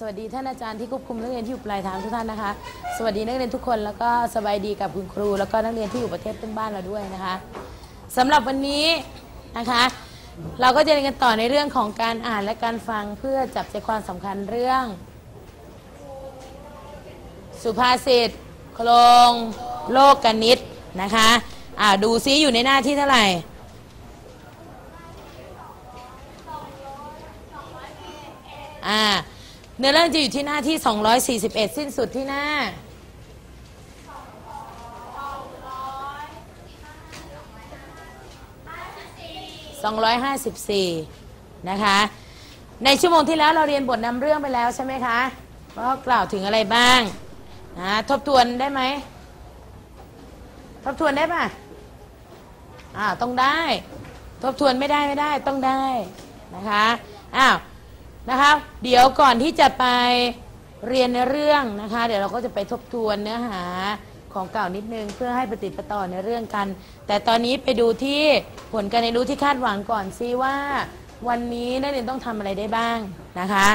สวัสดีท่านอาจารย์ที่ควบคุมนักเรียนที่อยู่ปลายทางทุกท่านนะคะ สวัสดีนักเรียนทุกคนแล้วก็สบายดีกับคุณครู แล้วก็นักเรียนที่อยู่ประเทศเพื่อนบ้านเราด้วยนะคะสำหรับวันนี้นะคะ เราก็จะเรียนกันต่อในเรื่องของการอ่านและการฟังเพื่อจับใจความสำคัญเรื่อง สุภาษิตโครงโลกกนิตนะคะอ่าดูซิอยู่ในหน้าที่เท่าไหร่ อ่า เนื้อเรื่องจะอยู่ที่หน้าที่ 241 สิ้นสุดที่หน้า 254 นะคะ ในชั่วโมงที่แล้วเราเรียนบทนำเรื่องไปแล้วใช่ไหมคะก็กล่าวถึงอะไรบ้างนะทบทวนได้ไหม ทบทวนได้ป่ะอ่าต้องได้ ทบทวนไม่ได้ไม่ได้ต้องได้นะคะ อ้าว นะคะ เดี๋ยวก่อนที่จะไปเรียนในเรื่องนะคะ เดี๋ยวเราก็จะไปทบทวนเนื้อหาของเก่านิดนึง เพื่อให้ปฏิปต่อในเรื่องกัน แต่ตอนนี้ไปดูที่ผลการเรียนรู้ที่คาดหวังก่อนซิว่า วันนี้นักเรียนต้องทำอะไรได้บ้างนะคะ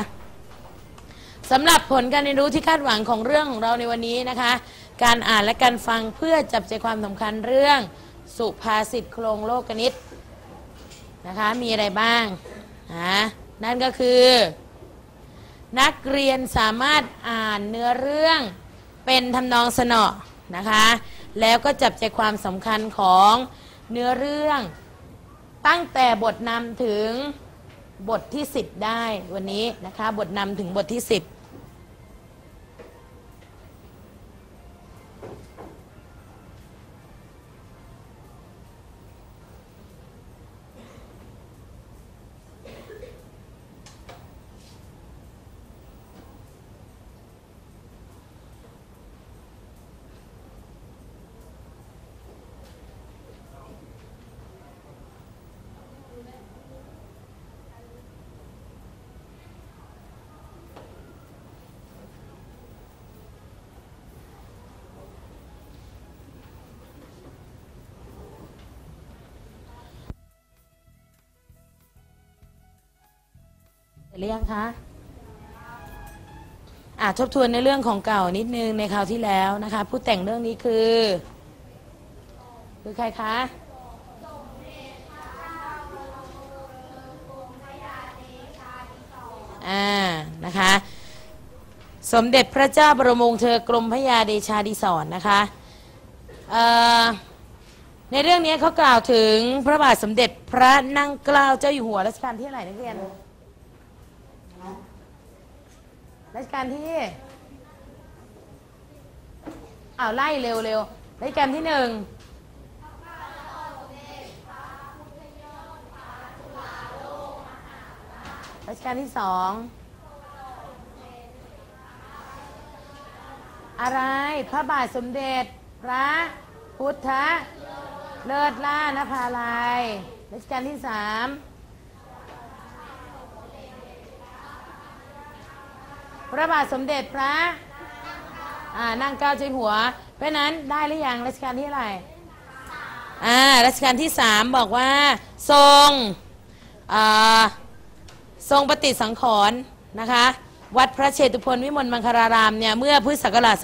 สำหรับผลการเรียนรู้ที่คาดหวังของเรื่องของเราในวันนี้นะคะ การอ่านและการฟังเพื่อจับใจความสำคัญเรื่องสุภาษิตโครงโลกนิตนะคะ มีอะไรบ้างนะ นั่นก็คือ นักเรียนสามารถอ่านเนื้อเรื่องเป็นทำนองสนอนะคะ แล้วก็จับใจความสำคัญของเนื้อเรื่อง ตั้งแต่บทนำถึงบทที่ 10 ได้วันนี้นะคะ บทนำถึงบทที่ 10 เร็จหรือยังคะอะทบทวนในเรื่องของเก่านิดนึงในคราวที่แล้วนะคะ ผู้แต่งเรื่องนี้คือ คือใครคะอ่านะคะ สมเด็จพระเจ้าบรมวงศ์เธอกรมพระยาเดชาดิศรนะคะในเรื่องนี้เขากล่าวถึงพระบาทสมเด็จพระนั่งเกล้าเจ้าอยู่หัวรัชกาลที่เท่าไหร่นักเรียน รัชกาลที่อ้าวไล่เร็วเร็วรัชกาลที่หนึ่งรัชกาลที่สองอะไรพระบาทสมเด็จ พระพุทธเลิศล่านภาลัยรัชกาลที่สาม พระบาทสมเด็จพระนั่งเกล้าเจ้าอยู่หัว เพราะนั้นได้หรือยังรัชกาลที่อะไรอ่ารัชกาลที่สามบอกว่าทรงทรงปฏิสังขรณ์นะคะ วัดพระเชตุพนวิมลมังคารารามเนี่ยเมื่อพุทธศักราช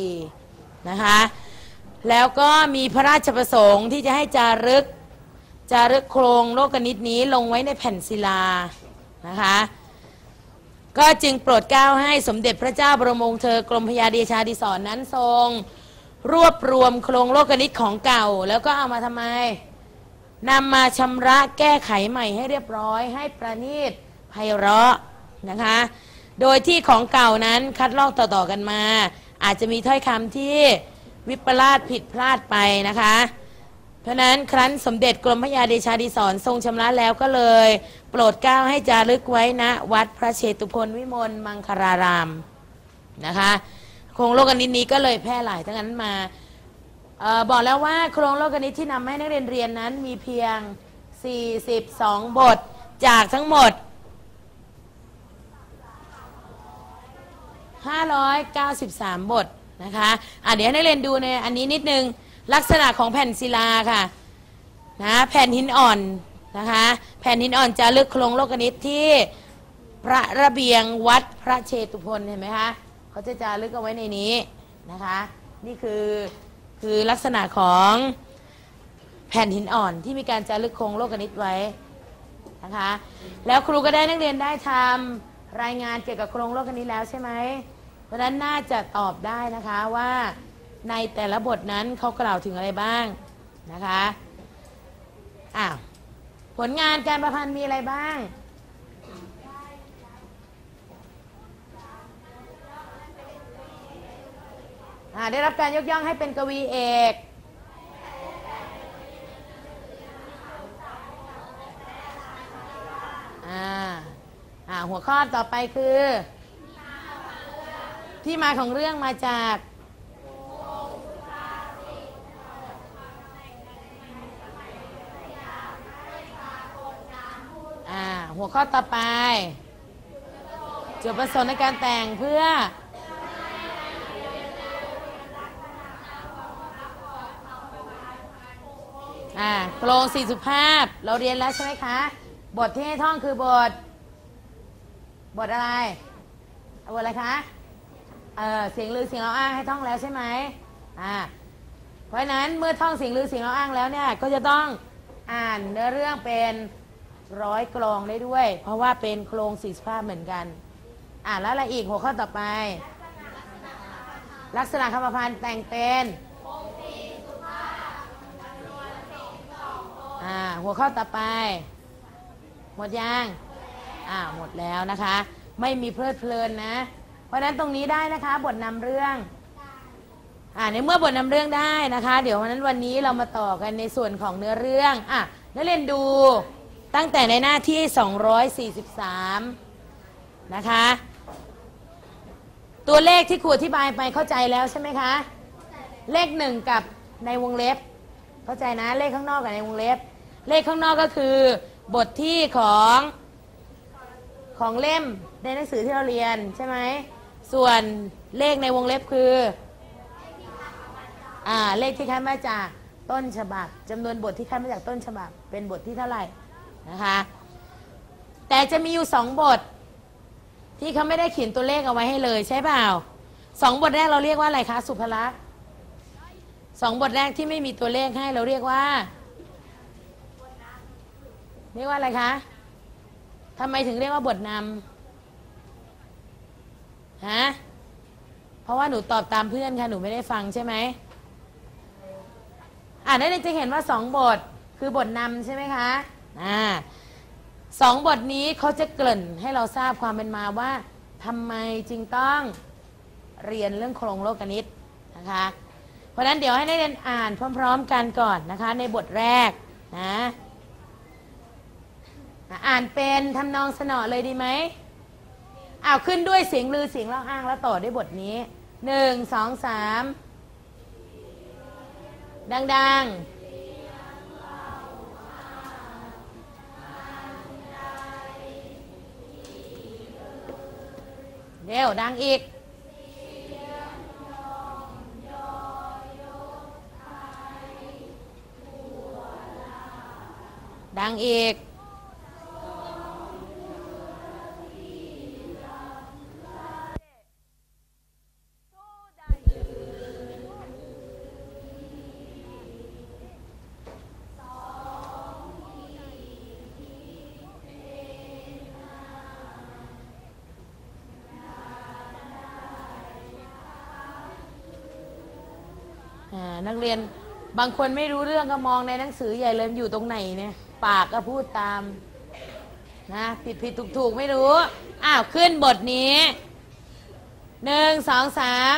2374 นะคะ แล้วก็มีพระราชประสงค์ที่จะให้จารึกจารึกโครงโลกนิตนี้ลงไว้ในแผ่นศิลานะคะ ก็จึงโปรดเกล้าให้สมเด็จพระเจ้าบรมวงศ์เธอกรมพยาเดชาดิศรนั้นทรง รวบรวมโครงโลกนิตของเก่า แล้วก็เอามาทำไมนำมาชำระแก้ไขใหม่ให้เรียบร้อย ให้ประณีตไพเราะนะคะ โดยที่ของเก่านั้นคัดลอกต่อๆกันมา อาจจะมีถ้อยคำที่วิปลาสผิดพลาดไปนะคะ ราะนั้นครั้นสมเด็จกรมพระยาเดชาดิศรทรงชำระแล้วก็เลย โปรดเกล้าให้จารึกไว้ณวัดพระเชตุพนวิมลมังคารารามนะคะโครงโลกนิตนี้ก็เลยแพร่หลายทั้งนั้นมาออบอกแล้วว่าโครงโลกนิตที่นำให้นักเรียนเรียนนั้นมีเพียง 42 บทจากทั้งหมด 593 บทนะคะอะเดี๋ยวให้นักเรียนดูในอันนี้นิดนึง ลักษณะของแผ่นศิลาค่ะนะแผ่นหินอ่อนนะคะแผ่นหินอ่อนจะลึกโครงโลกนิตที่พระระเบียงวัดพระเชตุพนเห็นไหมคะเขาจะจารึกเอาไว้ในนี้นะคะนี่คือคือลักษณะของแผ่นหินอ่อนที่มีการจารึกโครงโลกนิตไว้นะคะแล้วครูก็ได้นักเรียนได้ทำรายงานเกี่ยวกับโครงโลกนิตแล้วใช่ไหมเพราะฉะนั้นน่าจะตอบได้นะคะว่า ในแต่ละบทนั้นเขากล่าวถึงอะไรบ้างนะคะอ้าวผลงานการประพันธ์มีอะไรบ้าง ได้รับการยกย่องให้เป็นกวีเอกอ่าหัวข้อต่อไปคือ ที่มาของเรื่องมาจาก อ่า หัวข้อต่อไป จุดประสงค์ในการแต่งเพื่อ อ่าโครงสี่สุภาพ เราเรียนแล้วใช่ไหมคะ บทที่ให้ท่องคือบท บทอะไรบทอะไรคะ เออเสียงลือเสียงเราอ้างให้ท่องแล้วใช่ไหมอ่า เพราะฉะนั้นเมื่อท่องเสียงลือเสียงเราอ้างแล้วเนี่ย ก็จะต้องอ่านเนื้อเรื่องเป็น ร้อยกลองได้ด้วย เพราะว่าเป็นโครงสีสภาพเหมือนกัน อ่าแล้วอะไรอีกหัวข้อต่อไป ลักษณะคำประพันธ์แต่งเป็นอ่าหัวข้อต่อไป หมดยังอ่าหมดแล้วนะคะ ไม่มีเพลิดเพลินนะ เพราะฉะนั้นตรงนี้ได้นะคะ บทนำเรื่องอ่าในเมื่อบทนำเรื่องได้นะคะ เดี๋ยววันนั้นวันนี้เรามาต่อกันในส่วนของเนื้อเรื่องอะนักเรียนดู ตั้งแต่ในหน้าที่ 243 นะคะ ตัวเลขที่ครูอธิบายไปเข้าใจแล้วใช่ไหมคะ เลขหนึ่งกับในวงเล็บ เข้าใจนะเลขข้างนอกกับในวงเล็บ เลขข้างนอกก็คือบทที่ของของเล่มในหนังสือที่เราเรียนใช่ไหม ส่วนเลขในวงเล็บคืออ่าเลขที่คัดมาจากต้นฉบับจำนวนบทที่คัดมาจากต้นฉบับ เป็นบทที่เท่าไหร่ นะคะแต่จะมีอยู่สองบท ที่เขาไม่ได้เขียนตัวเลขเอาไว้ให้เลยใช่เปล่าสองบทแรกเราเรียกว่าอะไรคะ สุภลักษณ์สองบทแรกที่ไม่มีตัวเลขให้เราเรียกว่าเรียกว่าอะไรคะทำไมถึงเรียกว่าบทนำฮะเพราะว่าหนูตอบตามเพื่อนค่ะหนูไม่ได้ฟังใช่ไหมอ่านได้จะเห็นว่าสองบทคือบทนำใช่ไหมคะ อ่าสองบทนี้เขาจะเกริ่นให้เราทราบความเป็นมาว่าทำไมจึงต้องเรียนเรื่องโครงโลกนิตนะคะ เพราะฉะนั้นเดี๋ยวให้นักเรียนอ่านพร้อม ๆ กันก่อนนะคะ ในบทแรกนะอ่านเป็นทำนองสนอเลยดีไหมอ้าวขึ้นด้วยเสียงลือเสียงเล่าอ้างแล้วต่อด้วยบทนี้หนึ่งสองสามดัง ๆ เร็วดังอีกดังอีก นักเรียนบางคนไม่รู้เรื่องก็มองในหนังสือใหญ่เลยมันอยู่ตรงไหนเนี่ย ปากก็พูดตามนะผิดผิดถูกถูกไม่รู้ อ้าว ขึ้นบทนี้หนึ่งสองสาม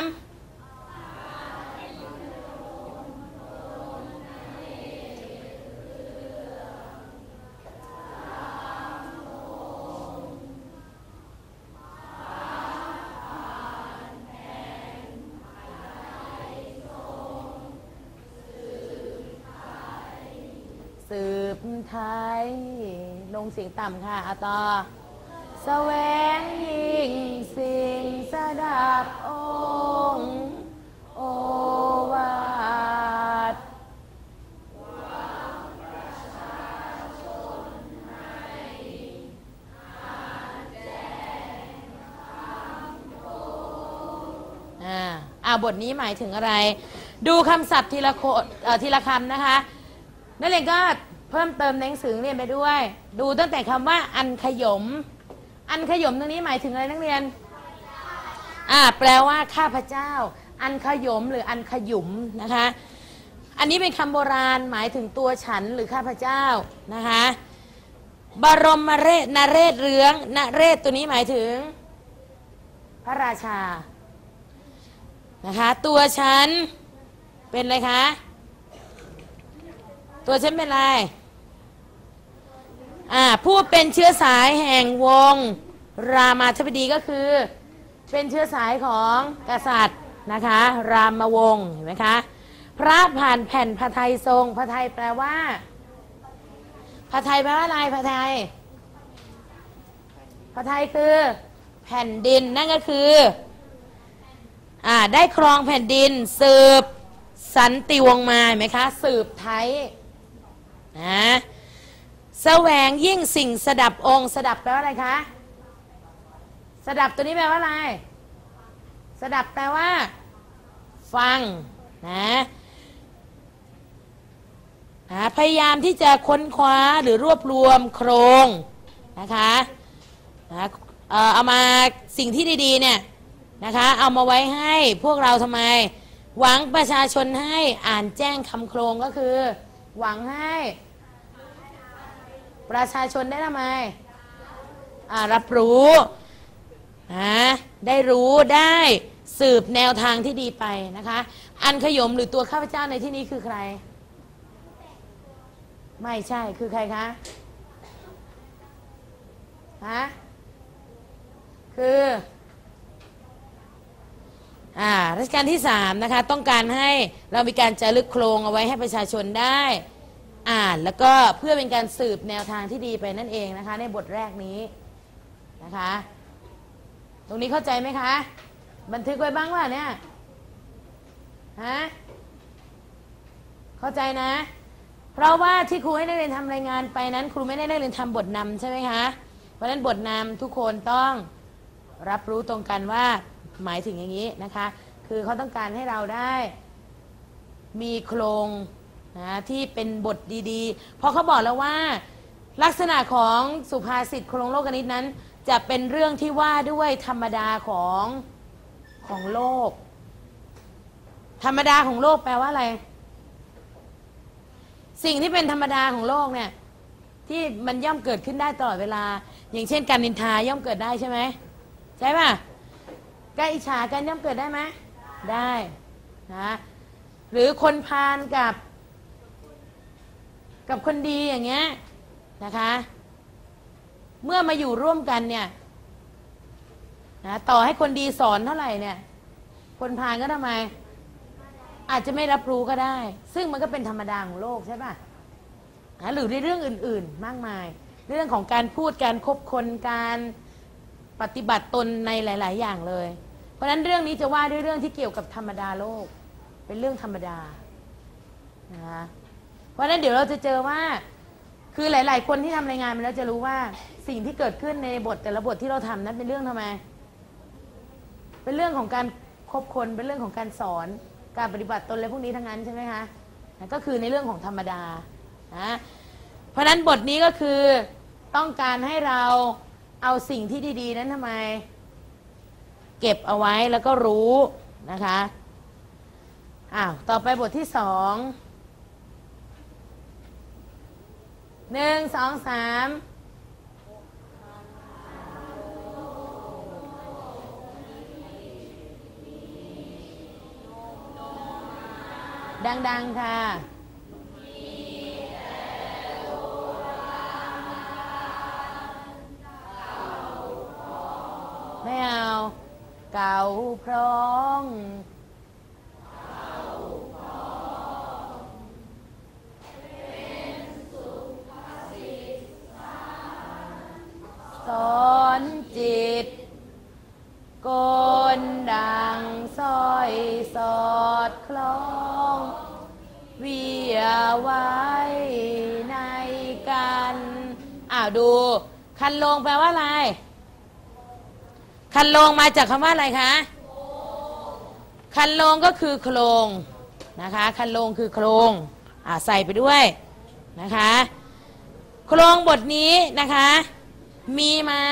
บไทย ลงเสียงต่ำค่ะอาต่สแสวงยิงสิงสดับองค์โอวาทอ่าบทนี้หมายถึงอะไร ดูคำศัพท์ทีละโคทีละคำนะคะ นั่นเองก็ เพิ่มเติมในหนังสือเรียนไปด้วย ดูตั้งแต่คำว่าอันขยม อันขยมตรงนี้หมายถึงอะไรนักเรียน อ่าแปลว่าข้าพเจ้า อันขยมหรืออันขยุมนะคะ อันนี้เป็นคำโบราณหมายถึงตัวฉันหรือข้าพเจ้านะคะบรมเรศนเรศเรืองนเรศตัวนี้หมายถึง พระราชานะคะ ตัวฉันเป็นอะไรคะ ตัวฉันเป็นอะไร อ่าผู้เป็นเชื้อสายแห่งวง รามาธิบดีก็คือ เป็นเชื้อสายของกษัตริย์นะคะ รามวงศ์เห็นไหมคะพระผ่านแผ่นพระไทยทรงพระไทยแปลว่าพระไทยแปลว่าอะไรพระไทยพระไทยคือ แผ่นดินนั่นก็คืออ่าได้ครองแผ่นดิน สืบสันติวงศ์มาเห็นไหมคะ สืบไทยนะ แสวงยิ่งสิ่งสดับองค์สดับแปลว่าอะไรคะสดับตัวนี้แปลว่าอะไรสดับแปลว่า ฟังนะนะพยายามที่จะค้นคว้าหรือรวบรวมโครงนะคะนะเอามาสิ่งที่ดีๆเนี่ยนะคะเอามาไว้ให้พวกเราทำไม หวังประชาชนให้อ่านแจ้งคำโครงก็คือ หวังให้ ประชาชนได้ทำไมรับรู้นะได้รู้ได้สืบแนวทางที่ดีไปนะคะ อันขยมหรือตัวข้าพเจ้าในที่นี้คือใคร ไม่ใช่คือใครคะฮะคืออ่ารัชกาลที่สามนะคะต้องการให้เรามีการจารึกโครงเอาไว้ให้ประชาชนได้ อ่านแล้วก็เพื่อเป็นการสืบแนวทางที่ดีไปนั่นเองนะคะ ในบทแรกนี้นะคะ ตรงนี้เข้าใจไหมคะ บันทึกไว้บ้างว่าเนี่ยฮะเข้าใจนะ เพราะว่าที่ครูให้นักเรียนทำรายงานไปนั้น ครูไม่ได้นักเรียนทำบทนำใช่ไหมคะเพราะฉะนั้นบทนำทุกคนต้องรับรู้ตรงกันว่าหมายถึงอย่างนี้นะคะ คือเขาต้องการให้เราได้มีโครง นะที่เป็นบทดีๆ เพราะเขาบอกแล้วว่า ลักษณะของสุภาษิตโครงโลกนิตนั้น จะเป็นเรื่องที่ว่าด้วยธรรมดาของของโลก ธรรมดาของโลกแปลว่าอะไร สิ่งที่เป็นธรรมดาของโลกเนี่ย ที่มันย่อมเกิดขึ้นได้ตลอดเวลา อย่างเช่น การนินทาย่อมเกิดได้ใช่ไหมใช่ป่ะการอิจฉากันย่อมเกิดได้ไหมได้นะหรือคนพาลกับ กับคนดีอย่างเงี้ยนะคะ เมื่อมาอยู่ร่วมกันเนี่ยนะต่อให้คนดีสอนเท่าไหร่เนี่ย คนพาลก็ทำไม อาจจะไม่รับรู้ก็ได้ ซึ่งมันก็เป็นธรรมดาของโลกใช่ปะนะหรือในเรื่องอื่น ๆ มากมาย เรื่องของการพูดการคบคนการปฏิบัติตนในหลาย ๆ อย่างเลย เพราะฉะนั้นเรื่องนี้จะว่าด้วยเรื่องที่เกี่ยวกับธรรมดาโลก เป็นเรื่องธรรมดานะคะ ราะฉะนั้นเดี๋ยวเราจะเจอว่า คือหลาย ๆ คนที่ทำรายงานมาแล้วจะรู้ว่าสิ่งที่เกิดขึ้นในบทแต่ละบทที่เราทำนั้นเป็นเรื่องทำไม เป็นเรื่องของการคบคนเป็นเรื่องของการสอนการปฏิบัติตนอะไรพวกนี้ทั้งนั้นใช่ไหมคะก็คือในเรื่องของธรรมดานะเพราะฉะนั้นบทนี้ก็คือต้องการให้เราเอาสิ่งที่ดี ๆ นั้นทำไม เก็บเอาไว้แล้วก็รู้นะคะอ้าวต่อไปบทที่สอง หนึ่งสองสามดัง ๆ ค่ะไม่เอา เก่าพร้อง สอนจิตกลดังสร้อยสอดคล้องเวียไว้ในกันอ้าวดู คันลงแปลว่าอะไร คันลงมาจากคำว่าอะไรคะคันลงก็คือโครงนะคะ คันลงคือโครงอ่าใส่ไปด้วยนะคะ โครงบทนี้นะคะ มีมา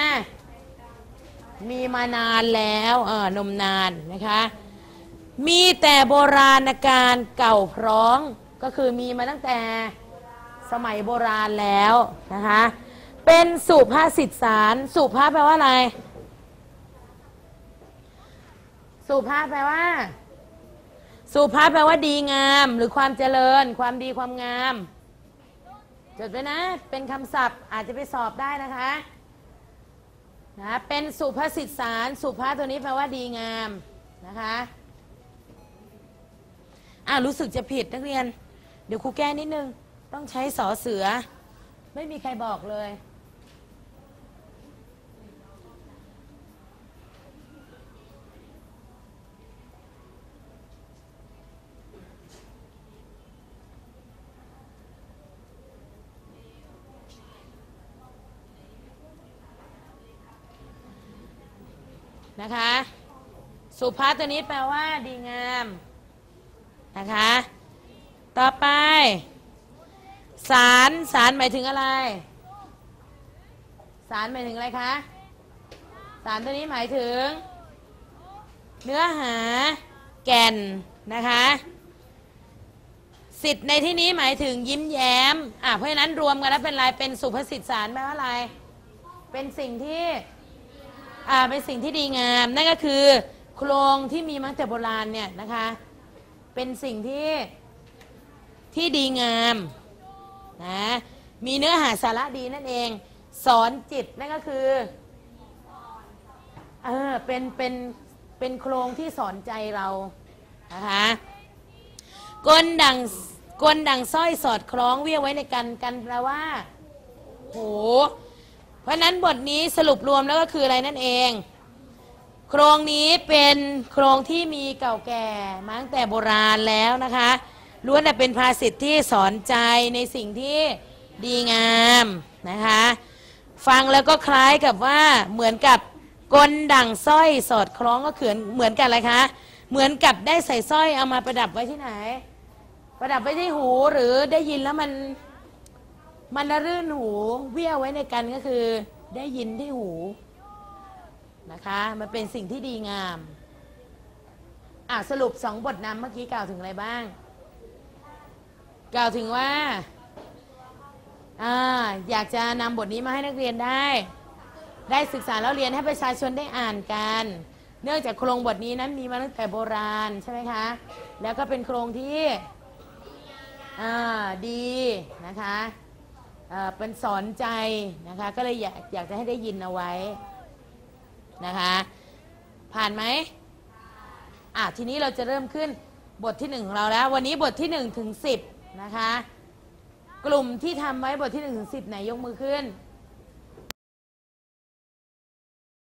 มีมานานแล้วเออนมนานนะคะ มีแต่โบราณการเก่าพร้องก็คือมีมาตั้งแต่สมัยโบราณแล้วนะคะ เป็นสุภาษิตสาร สุภาพแปลว่าอะไร สุภาพแปลว่า สุภาพแปลว่าดีงาม หรือความเจริญ ความดีความงามจดไว้นะ เป็นคำศัพท์อาจจะไปสอบได้นะคะ นะเป็นสุภาษิตสาร สุภาตัวนี้แปลว่าดีงามนะคะอ่ารู้สึกจะผิดนักเรียน เดี๋ยวครูแก้นิดนึง ต้องใช้สอเสือ ไม่มีใครบอกเลย นะคะ สุภาพตัวนี้แปลว่า ดีงามนะคะ ต่อไป สารสารหมายถึงอะไร สารหมายถึงอะไรคะ สารตัวนี้หมายถึง เนื้อหาแก่นนะคะสิทธิ์ในที่นี้หมายถึงยิ้มแย้ม อะ เพราะฉะนั้นรวมกันแล้วเป็นอะไรเป็นสุภาษิตสารแปลว่าอะไร เป็นสิ่งที่ อ่าเป็นสิ่งที่ดีงาม นั่นก็คือโครงที่มีมังแต่โบราณเนี่ยนะคะ เป็นสิ่งที่ที่ดีงามนะมีเนื้อหาสาระดีนั่นเอง สอนจิตนั่นก็คือเออเป็นเป็นเป็นโครงที่สอนใจเรานะคะกลดังกลดังสร้อยสอดคล้องเวียไว้ในกันกันแปลว่าโห เพราะฉะนั้นบทนี้สรุปรวมแล้วก็คืออะไรนั่นเอง โครงนี้เป็นโครงที่มีเก่าแก่มาตั้งแต่โบราณแล้วนะคะล้วนแต่เป็นภาษิตที่สอนใจในสิ่งที่ดีงามนะคะ ฟังแล้วก็คล้ายกับว่าเหมือนกับกลดั่งสร้อยสอดคล้องก็เขือนเหมือนกันอะไรคะ เหมือนกับได้ใส่สร้อยเอามาประดับไว้ที่ไหน ประดับไว้ที่หูหรือได้ยินแล้วมัน มันระรื่นหูเวี่ยวไว้ในกันก็คือได้ยินที่หูนะคะ มันเป็นสิ่งที่ดีงามอ่สรุปสองบทนำเมื่อกี้กล่าวถึงอะไรบ้าง กล่าวถึงว่าอ่าอยากจะนำบทนี้มาให้นักเรียนได้ ได้ศึกษาแล้วเรียนให้ประชาชนได้อ่านกัน เนื่องจากโครงบทนี้นั้นมีมาตั้งแต่โบราณใช่ไหมคะ แล้วก็เป็นโครงที่อ่าดีนะคะ เป็นสอนใจนะคะ ก็เลยอยากอยากจะให้ได้ยินเอาไว้นะคะ ผ่านไหมอะทีนี้เราจะเริ่มขึ้นบทที่หนึ่งของเราแล้ว วันนี้บทที่หนึ่งถึงสิบนะคะ กลุ่มที่ทำไว้บทที่หนึ่งถึงสิบไหนยกมือขึ้น